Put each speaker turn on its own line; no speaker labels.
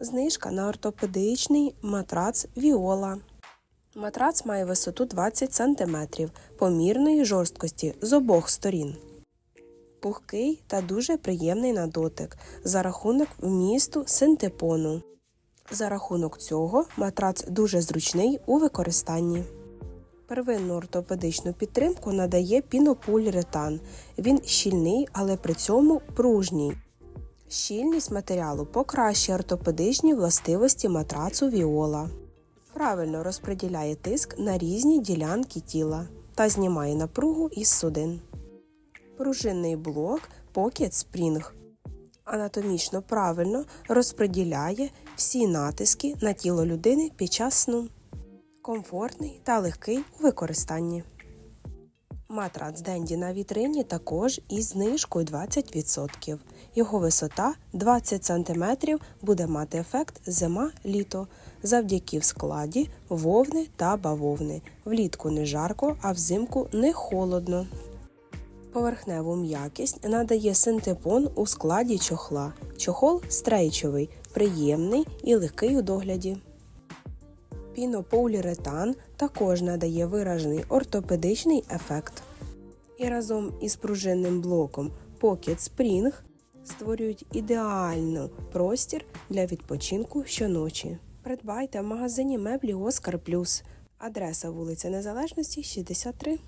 Знижка на ортопедичний матрац Віола. Матрац має висоту 20 см помірної жорсткості з обох сторін. Пухкий та дуже приємний на дотик за рахунок вмісту синтепону. За рахунок цього матрац дуже зручний у використанні. Первинну ортопедичну підтримку надає пінополіуретан. Він щільний, але при цьому пружній. Щільність матеріалу покращує ортопедичні властивості матрацу Віола. Правильно розподіляє тиск на різні ділянки тіла та знімає напругу із судин. Пружинний блок Pocket Spring анатомічно правильно розподіляє всі натиски на тіло людини під час сну. Комфортний та легкий у використанні. Матрац Денді на вітрині також із знижкою 20%. Його висота 20 см буде мати ефект зима-літо завдяки в складі вовни та бавовни. Влітку не жарко, а взимку не холодно. Поверхневу м'якість надає синтепон у складі чохла. Чохол стрейчовий, приємний і легкий у догляді. Пінополіуретан також надає виражений ортопедичний ефект. І разом із пружинним блоком Pocket Spring створюють ідеальний простір для відпочинку щоночі. Придбайте в магазині меблі Оскар Плюс. Адреса вулиця Незалежності 63.